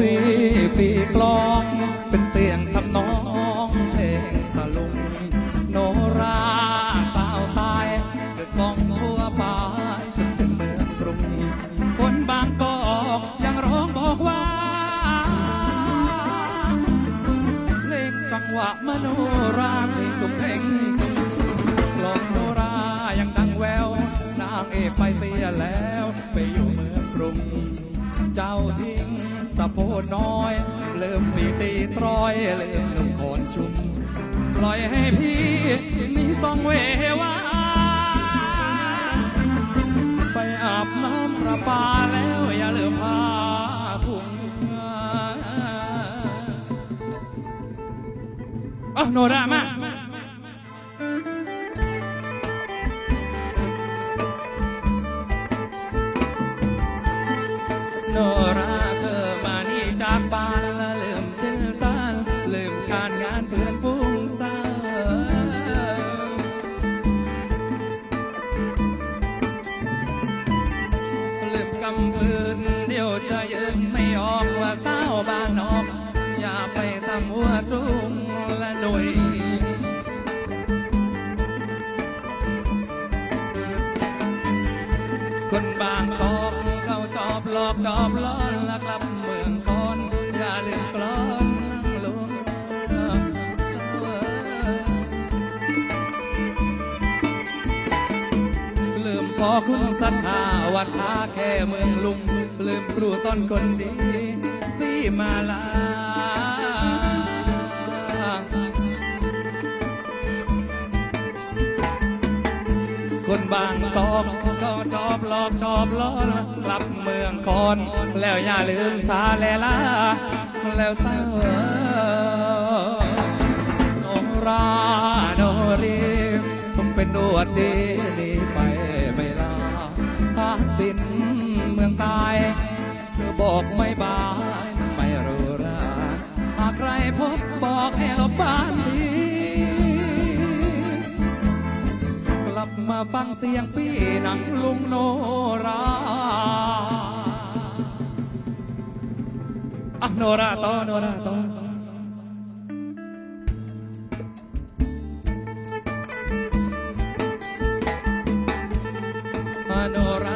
รีปีกลอง เป็นเสียงทำนองเพลงตะลุงโนราสาวตายเกิดกองทั่วไปจนถึงเมืองกรุง คนบางกอกยังร้องบอกว่าเพลงจังหวะมโนราเพลง น้อยเริ่มมีตีตรอยเริ่มนุ่มโคนชุมปล่อยให้พี่นี่ต้องเววาไปอาบน้ำประปาแล้วอย่าลืมพาถุงอะโนรามา นี่จากบ้านและลืมเจอตานลืมการงานเพื่อนฟุ้งซ่านลืมกำปืนเดี๋ยวจะยืนไม่ออกว่าเศร้าบ้านนอก อย่าไปทำหัวตุ้งละหนุยคนบางกอกเขาชอบหลอกจอบหลอก พอคุณศรัทธาวัดท่าแค่เมืองลุงลืมครูต้นคนดีสีมาลา คนบางกอกก็ชอบหลอกชอบล้อนกลับเมืองคอนแล้วอย่าลืมทาแลลาแล้วเศร้าโนราโนรีผมเป็นดวดดีนี่ กไม่บายไม่รู้ราหากใครพบบอกให้หลบบ้านทีกลับมาฟังเสียงพี่หนังลุงโนราอะโนราต่อโนราต่ออะโนรา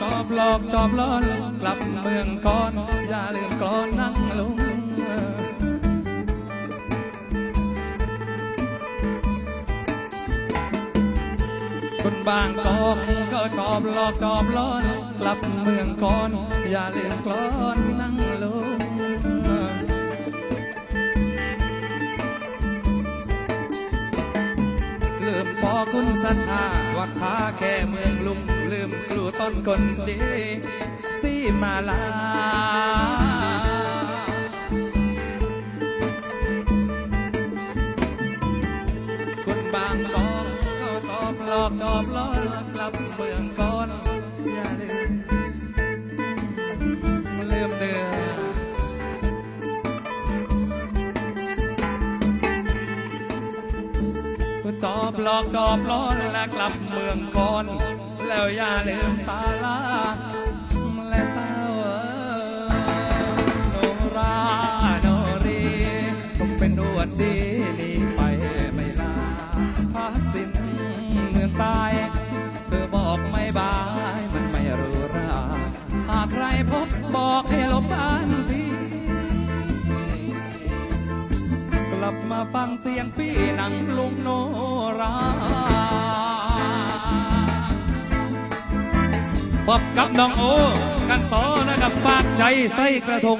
ชอบหลอกชอบล้อนกลับเมืองก่อน อย่าลืมกลอนนั่งลงคนบางกอกก็ชอบหลอกชอบล้อนกลับเมืองก่อน อย่าลืมกลอนนั่งลง คุณศรัทธาวัดพาแค่เมืองลุงลืมครูต้นคนดีสีมาลาคนบางกอกก็ชอบหลอกชอบล้อนกลับเมืองก่อน จอบหลอกจอบล้อนและกลับเมืองก่อน แล้วอย่าลืมตาลาและเศร้าโนราโนรีผมเป็นดวดดีนี่ไปไม่ลาพักสิ้นเมืองตายเธอบอกไม่บายมันไม่รู้ราหากใครพบบอกให้หลบบ้านที ลับมาฟังเสียงพี่หนังลุงโนราพบกับน้องโอ กันต่อนะครับปากใจใส่กระทง